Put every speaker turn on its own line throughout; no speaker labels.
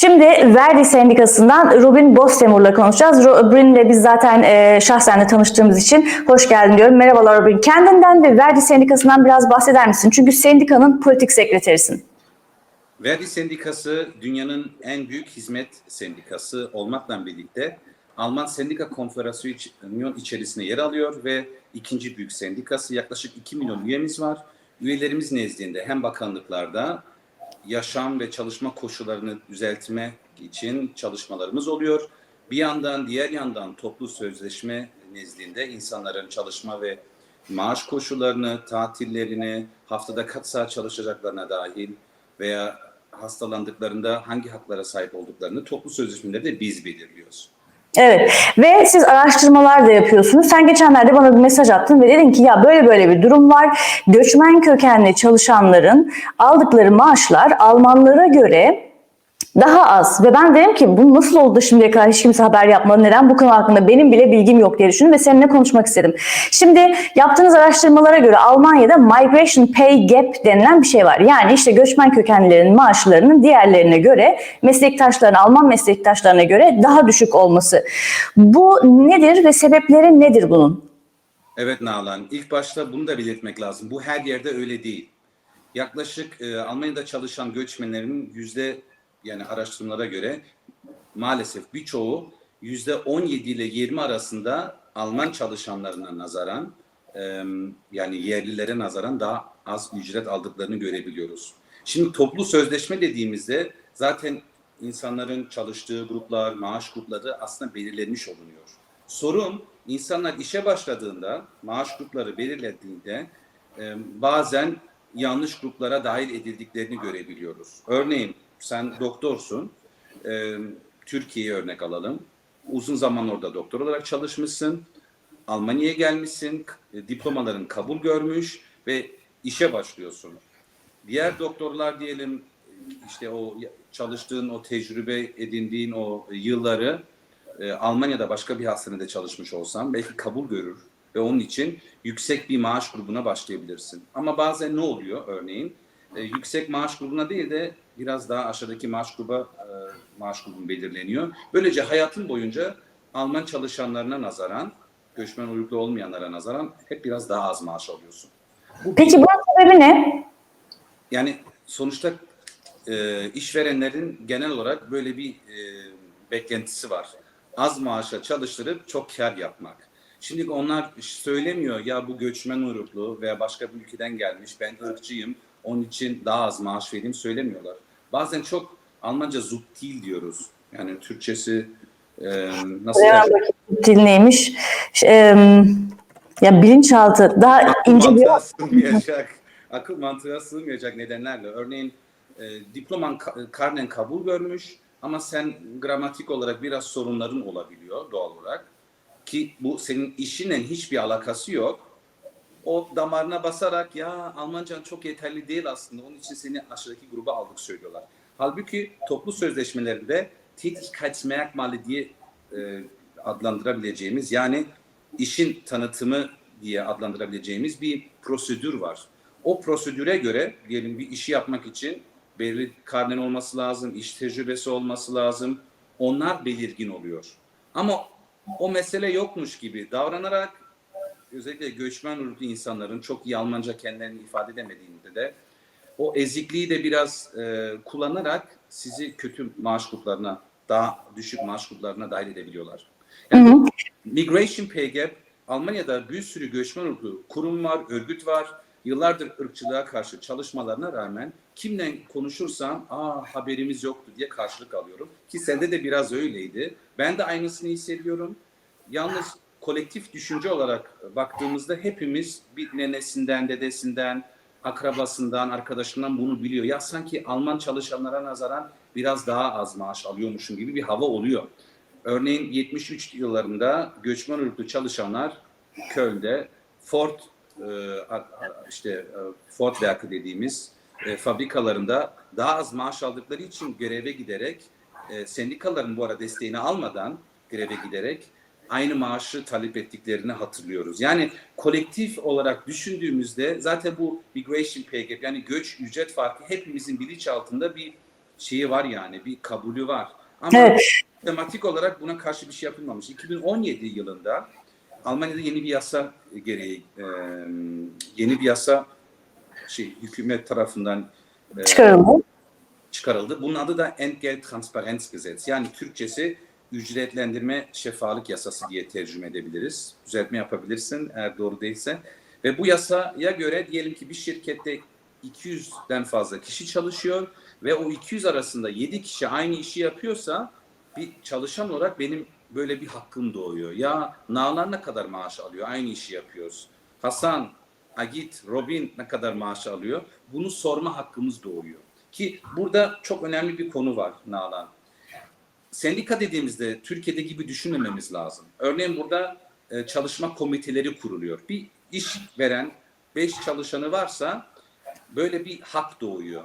Şimdi Verdi Sendikası'ndan Robin Bostemur'la konuşacağız. Robin'le biz zaten e, şahsen de tanıştığımız için hoş geldin diyorum. Merhabalar Robin. Kendinden ve Verdi Sendikası'ndan biraz bahseder misin? Çünkü sendikanın politik sekreterisin.
Verdi Sendikası dünyanın en büyük hizmet sendikası olmakla birlikte Alman Sendika Konfederasyonu içerisinde yer alıyor ve ikinci büyük sendikası yaklaşık 2 milyon üyemiz var. Üyelerimiz nezdinde hem bakanlıklarda yaşam ve çalışma koşullarını düzeltme için çalışmalarımız oluyor. Bir yandan diğer yandan toplu sözleşme nezdinde insanların çalışma ve maaş koşullarını, tatillerini, haftada kaç saat çalışacaklarına dahil veya hastalandıklarında hangi haklara sahip olduklarını toplu sözleşmeleri de biz belirliyoruz.
Evet ve siz araştırmalar da yapıyorsunuz. Sen geçenlerde bana bir mesaj attın ve dedin ki ya böyle böyle bir durum var. Göçmen kökenli çalışanların aldıkları maaşlar Almanlara göre daha az ve ben dedim ki bu nasıl oldu da şimdiye kadar hiç kimse haber yapmadı neden bu konu hakkında benim bile bilgim yok diye düşündüm ve seninle konuşmak istedim. Şimdi yaptığınız araştırmalara göre Almanya'da migration pay gap denilen bir şey var. Yani işte göçmen kökenlilerin maaşlarının diğerlerine göre meslektaşlarına Alman meslektaşlarına göre daha düşük olması. Bu nedir ve sebepleri nedir bunun?
Evet Nalan, ilk başta bunu da belirtmek lazım. Bu her yerde öyle değil. Yaklaşık e, Almanya'da çalışan göçmenlerin yüzde yani araştırmalara göre maalesef birçoğu yüzde 17 ile 20 arasında Alman çalışanlarına nazaran yani yerlilere nazaran daha az ücret aldıklarını görebiliyoruz. Şimdi toplu sözleşme dediğimizde zaten insanların çalıştığı gruplar, maaş grupları aslında belirlenmiş olunuyor. Sorun insanlar işe başladığında, maaş grupları belirlediğinde bazen yanlış gruplara dahil edildiklerini görebiliyoruz. Örneğin sen doktorsun, e, Türkiye'ye örnek alalım. Uzun zaman orada doktor olarak çalışmışsın, Almanya'ya gelmişsin, e, diplomaların kabul görmüş ve işe başlıyorsun. Diğer doktorlar diyelim işte o çalıştığın, o tecrübe edindiğin o yılları e, Almanya'da başka bir hastanede çalışmış olsan belki kabul görür ve onun için yüksek bir maaş grubuna başlayabilirsin. Ama bazen ne oluyor örneğin? E, yüksek maaş grubuna değil de biraz daha aşağıdaki maaş gruba e, maaş grubun belirleniyor. Böylece hayatın boyunca Alman çalışanlarına nazaran, göçmen uyruklu olmayanlara nazaran hep biraz daha az maaş alıyorsun. Bu
Peki bunun sebebi ne?
yani sonuçta e, işverenlerin genel olarak böyle bir e, beklentisi var. Az maaşa çalıştırıp çok kar yapmak. Şimdi onlar söylemiyor ya bu göçmen uyruklu veya başka bir ülkeden gelmiş ben ırkçıyım onun için daha az maaş vereyim söylemiyorlar. Bazen çok Almanca subtil diyoruz. Yani Türkçesi e, nasıl
dil neymiş? Em, ya bilinçaltı daha ince bir
mantığa sığmayacak, akıl mantığına sığmayacak nedenlerle. Örneğin e, diploman ka- karnen kabul görmüş ama sen gramatik olarak biraz sorunların olabiliyor doğal olarak. Ki bu senin işinle hiçbir alakası yok. O damarına basarak ya Almancan çok yeterli değil aslında onun için seni aşağıdaki gruba aldık söylüyorlar. Halbuki toplu sözleşmelerinde Tätigkeitsmerkmale diye e, adlandırabileceğimiz yani işin tanıtımı diye adlandırabileceğimiz bir prosedür var. O prosedüre göre diyelim bir işi yapmak için belirli karnen olması lazım, iş tecrübesi olması lazım. Onlar belirgin oluyor. Ama o mesele yokmuş gibi davranarak özellikle göçmen uyruklu insanların çok iyi Almanca kendilerini ifade edemediğinde de o ezikliği de biraz e, kullanarak sizi kötü maaş gruplarına, daha düşük maaş gruplarına dahil edebiliyorlar. Yani Migration Pay Gap, Almanya'da bir sürü göçmen uyruklu kurum var, örgüt var. Yıllardır ırkçılığa karşı çalışmalarına rağmen kimle konuşursam aa haberimiz yoktu diye karşılık alıyorum. Ki sende de biraz öyleydi. Ben de aynısını hissediyorum. Yalnız kolektif düşünce olarak baktığımızda hepimiz bir nenesinden, dedesinden, akrabasından, arkadaşından bunu biliyor. Ya sanki Alman çalışanlara nazaran biraz daha az maaş alıyormuşum gibi bir hava oluyor. Örneğin 73 yıllarında göçmen uyruklu çalışanlar Köln'de Ford e, işte e, Ford Werk'ı dediğimiz e, fabrikalarında daha az maaş aldıkları için göreve giderek sendikaların bu ara desteğini almadan greve giderek aynı maaşı talep ettiklerini hatırlıyoruz. Yani kolektif olarak düşündüğümüzde zaten bu migration pay gap yani göç ücret farkı hepimizin bilinç altında bir şeyi var yani bir kabulü var. Ama
Evet.
tematik olarak buna karşı bir şey yapılmamış. 2017 yılında Almanya'da yeni bir yasa gereği e, yeni bir yasa şey hükümet tarafından e,
Çıkarıldı.
çıkarıldı. Bunun adı da Entgelttransparenzgesetz. Yani Türkçesi ücretlendirme şeffaflık yasası diye tercüme edebiliriz. Düzeltme yapabilirsin eğer doğru değilse. Ve bu yasaya göre diyelim ki bir şirkette 200'den fazla kişi çalışıyor ve o 200 arasında 7 kişi aynı işi yapıyorsa bir çalışan olarak benim böyle bir hakkım doğuyor. Ya Nalan ne kadar maaş alıyor? Aynı işi yapıyoruz. Hasan, Agit, Robin ne kadar maaş alıyor? Bunu sorma hakkımız doğuyor. Ki burada çok önemli bir konu var Nalan. Sendika dediğimizde Türkiye'de gibi düşünmememiz lazım. Örneğin burada e, çalışma komiteleri kuruluyor. Bir iş veren 5 çalışanı varsa böyle bir hak doğuyor.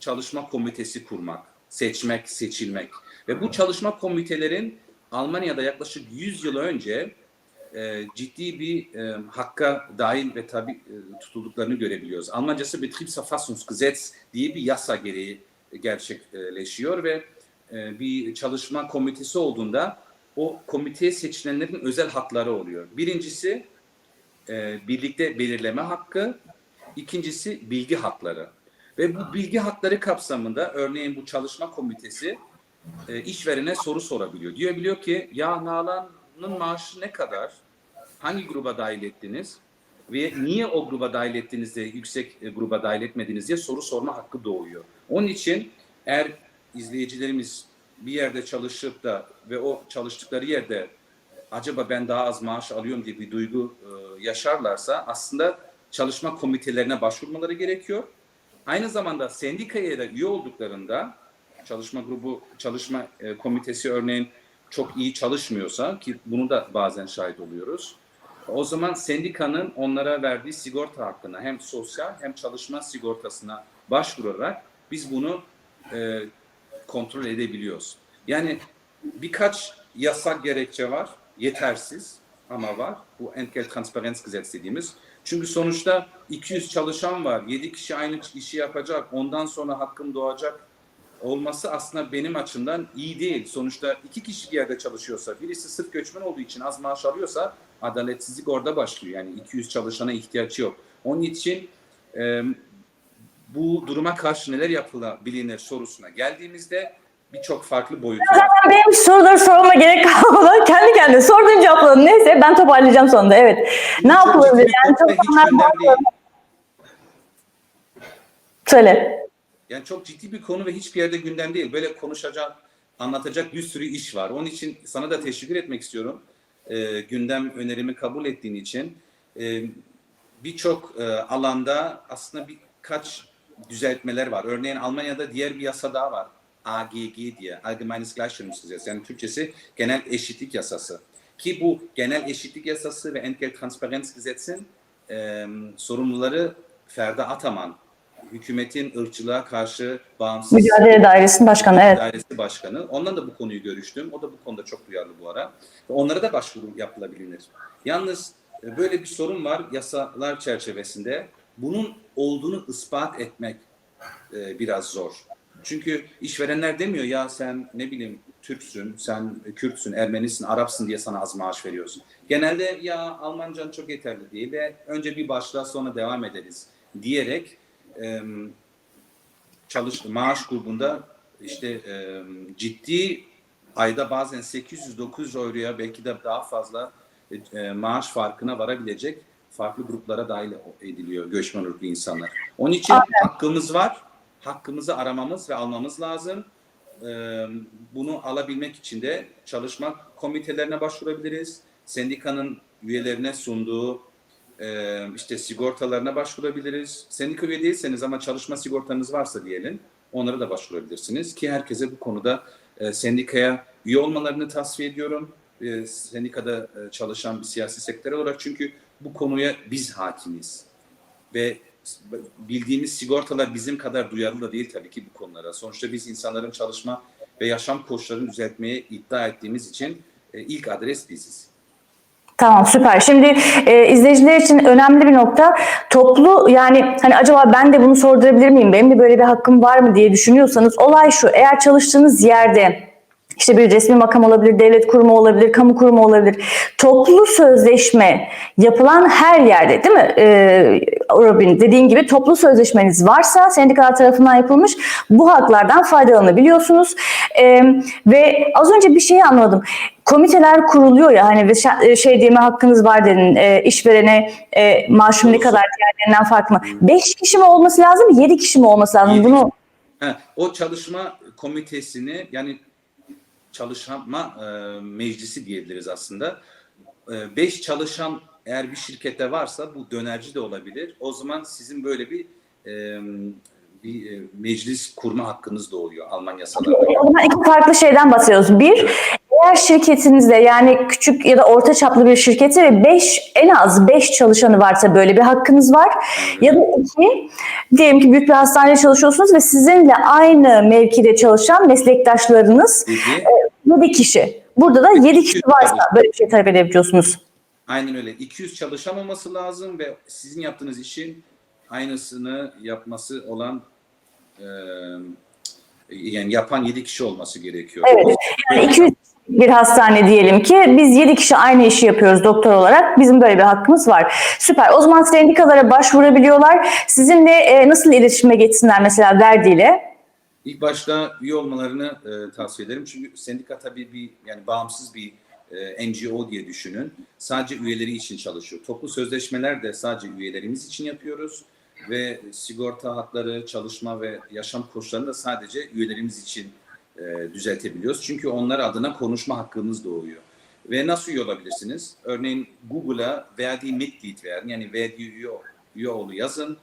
Çalışma komitesi kurmak, seçmek, seçilmek. Ve bu çalışma komitelerin Almanya'da yaklaşık 100 yıl önce e, ciddi bir e, hakka dahil ve tabi e, tutulduklarını görebiliyoruz. Almancası Betriebsverfassungsgesetz diye bir yasa gereği gerçekleşiyor ve e, bir çalışma komitesi olduğunda o komiteye seçilenlerin özel hakları oluyor. Birincisi e, birlikte belirleme hakkı, ikincisi bilgi hakları. Ve bu bilgi hakları kapsamında örneğin bu çalışma komitesi e, işverene soru sorabiliyor. Diyebiliyor ki ya Nalan'ın maaşı ne kadar? Hangi gruba dahil ettiniz? Ve niye o gruba dahil ettiniz de yüksek e, gruba dahil etmediniz diye soru sorma hakkı doğuyor. Onun için eğer izleyicilerimiz bir yerde çalışıp da ve o çalıştıkları yerde acaba ben daha az maaş alıyorum diye bir duygu e, yaşarlarsa aslında çalışma komitelerine başvurmaları gerekiyor. Aynı zamanda sendikaya da üye olduklarında çalışma grubu, çalışma e, komitesi örneğin çok iyi çalışmıyorsa ki bunu da bazen şahit oluyoruz. O zaman sendikanın onlara verdiği sigorta hakkına hem sosyal hem çalışma sigortasına başvurarak biz bunu e, kontrol edebiliyoruz. Yani birkaç yasak gerekçe var, yetersiz ama var. Bu Entgelttransparenzgesetz dediğimiz. Çünkü sonuçta 200 çalışan var, 7 kişi aynı işi yapacak, ondan sonra hakkım doğacak olması aslında benim açımdan iyi değil. Sonuçta iki kişi bir yerde çalışıyorsa, birisi sırf göçmen olduğu için az maaş alıyorsa adaletsizlik orada başlıyor. Yani 200 çalışana ihtiyaç yok. Onun için bu duruma karşı neler yapılabilir sorusuna geldiğimizde birçok farklı boyutu var.
Benim soruları sormama gerek kalmadan kendi kendine sorduğun cevapladın. Neyse ben toparlayacağım sonunda. Evet. Ne yapılabilir? Yani
değil.
Söyle.
Yani çok ciddi bir konu ve hiçbir yerde gündem değil. Böyle konuşacak, anlatacak bir sürü iş var. Onun için sana da teşekkür etmek istiyorum. Ee, gündem önerimi kabul ettiğin için. Ee, Birçok e, alanda aslında birkaç düzeltmeler var. Örneğin Almanya'da diğer bir yasa daha var. AGG diye, Allgemeines Gleichstellungsgesetz. Yani Türkçesi Genel Eşitlik Yasası. Ki bu Genel Eşitlik Yasası ve Entgelttransparenzgesetz'in e, sorumluları Ferda Ataman, hükümetin ırkçılığa karşı bağımsız
Mücadele Dairesi'nin başkanı. Evet.
dairesi başkanı. Ondan da bu konuyu görüştüm. O da bu konuda çok duyarlı bu ara. Onlara da başvuru yapılabilir. Yalnız böyle bir sorun var yasalar çerçevesinde. Bunun olduğunu ispat etmek e, biraz zor. Çünkü işverenler demiyor ya sen ne bileyim Türksün, sen Kürtsün, Ermenisin, Arapsın diye sana az maaş veriyorsun. Genelde ya Almancan çok yeterli değil ve önce bir başla sonra devam ederiz diyerek e, çalış maaş grubunda işte e, ciddi ayda bazen 800-900 euroya belki de daha fazla e, e, maaş farkına varabilecek farklı gruplara dahil ediliyor göçmen ırklı insanlar. Onun için hakkımız var. Hakkımızı aramamız ve almamız lazım. Bunu alabilmek için de çalışma komitelerine başvurabiliriz. Sendikanın üyelerine sunduğu e, işte sigortalarına başvurabiliriz. Sendika üye değilseniz ama çalışma sigortanız varsa diyelim onlara da başvurabilirsiniz ki herkese bu konuda e, sendikaya üye olmalarını tavsiye ediyorum. E, sendikada e, çalışan bir siyasi sektör olarak çünkü bu konuya biz hakimiz ve bildiğimiz sigortalar bizim kadar duyarlı da değil tabii ki bu konulara. Sonuçta biz insanların çalışma ve yaşam koşullarını düzeltmeye iddia ettiğimiz için e, ilk adres biziz.
Tamam süper. Şimdi e, izleyiciler için önemli bir nokta toplu yani hani acaba ben de bunu sordurabilir miyim? Benim de böyle bir hakkım var mı diye düşünüyorsanız olay şu. Eğer çalıştığınız yerde işte bir resmi makam olabilir, devlet kurumu olabilir, kamu kurumu olabilir. Toplu sözleşme yapılan her yerde değil mi? Ee, Robin dediğin gibi toplu sözleşmeniz varsa sendikalar tarafından yapılmış bu haklardan faydalanabiliyorsunuz. Ee, ve az önce bir şeyi anladım. Komiteler kuruluyor ya hani şa- şey diyeme hakkınız var dedin. E, işverene e, maaşım ne kadar diğerlerinden farklı mı? 5 kişi mi olması lazım, 7 kişi mi olması lazım?
Yedi.
Bunu
Ha, o çalışma komitesini yani çalışma e, meclisi diyebiliriz aslında. E, beş çalışan eğer bir şirkette varsa bu dönerci de olabilir. O zaman sizin böyle bir e, bir e, meclis kurma hakkınız doğuyor Alman yasalarında.
O zaman iki farklı şeyden bahsediyoruz. Bir, eğer şirketinizde yani küçük ya da orta çaplı bir şirketi ve 5 en az 5 çalışanı varsa böyle bir hakkınız var. Ya da iki, diyelim ki büyük bir hastanede çalışıyorsunuz ve sizinle aynı mevkide çalışan meslektaşlarınız
Dedi.
7 kişi. Burada da 7 kişi varsa böyle bir şey talep edebiliyorsunuz.
Aynen öyle. 200 çalışan olması lazım ve sizin yaptığınız işin aynısını yapması olan e, yani yapan 7 kişi olması gerekiyor.
Evet. Yani 200 bir hastane diyelim ki biz 7 kişi aynı işi yapıyoruz doktor olarak. Bizim böyle bir hakkımız var. Süper. O zaman sendikalara başvurabiliyorlar. Sizinle e, nasıl iletişime geçsinler mesela verdiyle?
İlk başta üye olmalarını e, tavsiye ederim. Çünkü sendika tabii bir yani bağımsız bir e, NGO diye düşünün. Sadece üyeleri için çalışıyor. Toplu sözleşmeler de sadece üyelerimiz için yapıyoruz ve sigorta hakları, çalışma ve yaşam koşullarını da sadece üyelerimiz için e, düzeltebiliyoruz. Çünkü onlar adına konuşma hakkımız doğuyor. Ve nasıl üye olabilirsiniz? Örneğin Google'a verdiği Mitglied verin. Yani verdiği üye, üye olu yazın.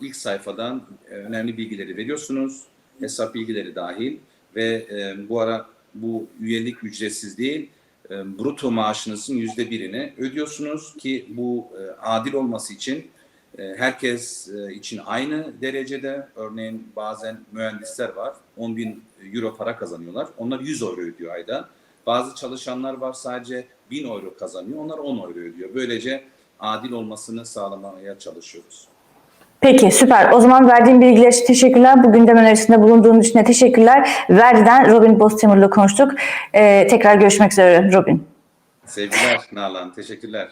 İlk sayfadan e, önemli bilgileri veriyorsunuz. Hesap bilgileri dahil. Ve e, bu ara bu üyelik ücretsiz değil. E, bruto maaşınızın yüzde birini ödüyorsunuz ki bu e, adil olması için e, herkes e, için aynı derecede. Örneğin bazen mühendisler var 10 bin euro para kazanıyorlar. Onlar 100 euro ödüyor ayda. Bazı çalışanlar var sadece 1000 euro kazanıyor. Onlar 10 euro ödüyor. Böylece adil olmasını sağlamaya çalışıyoruz.
Peki süper. O zaman verdiğim bilgiler için teşekkürler. Bu gündem önerisinde bulunduğun için teşekkürler. Verdi'den Robin Bostemur'la konuştuk. E, tekrar görüşmek üzere Robin.
Sevgiler Nalan. Teşekkürler.